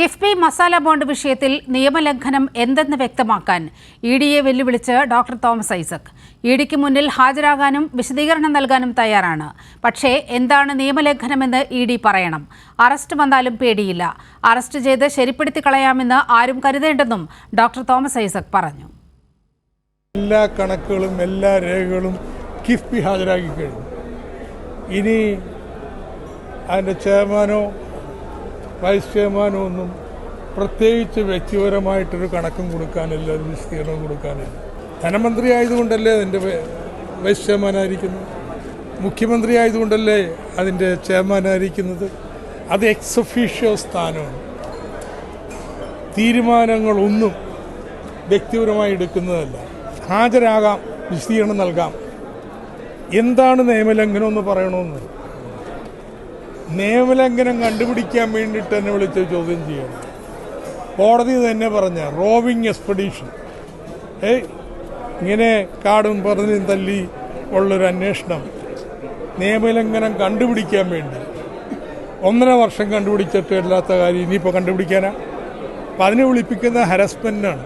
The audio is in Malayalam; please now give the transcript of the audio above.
കിഫ്ബി മസാല ബോണ്ട് വിഷയത്തിൽ നിയമലംഘനം എന്തെന്ന് വ്യക്തമാക്കാൻ ഇ ഡിയെ വെല്ലുവിളിച്ച് ഡോക്ടർ തോമസ് ഐസക്. ഇ ഡിക്ക് മുന്നിൽ ഹാജരാകാനും വിശദീകരണം നൽകാനും തയ്യാറാണ്. പക്ഷേ എന്താണ് നിയമലംഘനമെന്ന് ഇ ഡി പറയണം. അറസ്റ്റ് വന്നാലും പേടിയില്ല. അറസ്റ്റ് ചെയ്ത് ശരിപ്പെടുത്തി കളയാമെന്ന് ആരും കരുതേണ്ടെന്നും ഡോക്ടർ തോമസ് ഐസക് പറഞ്ഞു. എല്ലാ കണക്കുകളും എല്ലാ രേഖകളും കിഫ്ബി ഹാജരാക്കി കഴിഞ്ഞു. ഇനി അതിന്റെ ചെയർമാനോ വൈസ് ചെയർമാനും ഒന്നും പ്രത്യേകിച്ച് വ്യക്തിപരമായിട്ടൊരു കണക്കും കൊടുക്കാനില്ല ഒരു വിശദീകരണവും കൊടുക്കാനില്ല. ധനമന്ത്രി ആയതുകൊണ്ടല്ലേ അതിന്റെ വൈസ് ചെയർമാനായിരിക്കുന്നത്? മുഖ്യമന്ത്രി ആയതുകൊണ്ടല്ലേ അതിന്റെ ചെയർമാനായിരിക്കുന്നത്? അത് എക്സ് ഒഫീഷ്യോ സ്ഥാനമാണ്. തീരുമാനങ്ങളൊന്നും വ്യക്തിപരമായി എടുക്കുന്നതല്ല. ഹാജരാകാം വിശദീകരണം നൽകാം. എന്താണ് നിയമലംഘനം എന്ന് പറയണമെന്ന്? നിയമലംഘനം കണ്ടുപിടിക്കാൻ വേണ്ടിയിട്ട് എന്നെ വിളിച്ച് ചോദ്യം ചെയ്യണം. കോടതി തന്നെ പറഞ്ഞ റോവിങ് എക്സ്പെഡീഷൻ ഏയ് ഇങ്ങനെ കാടും പറഞ്ഞും തല്ലി ഉള്ളൊരു അന്വേഷണം നിയമലംഘനം കണ്ടുപിടിക്കാൻ വേണ്ടി. ഒന്നര വർഷം കണ്ടുപിടിച്ചിട്ട് ഇല്ലാത്ത കാര്യം ഇനിയിപ്പോൾ കണ്ടുപിടിക്കാനാ. അപ്പം അതിനെ വിളിപ്പിക്കുന്ന ഹരസ്മെന്റാണ്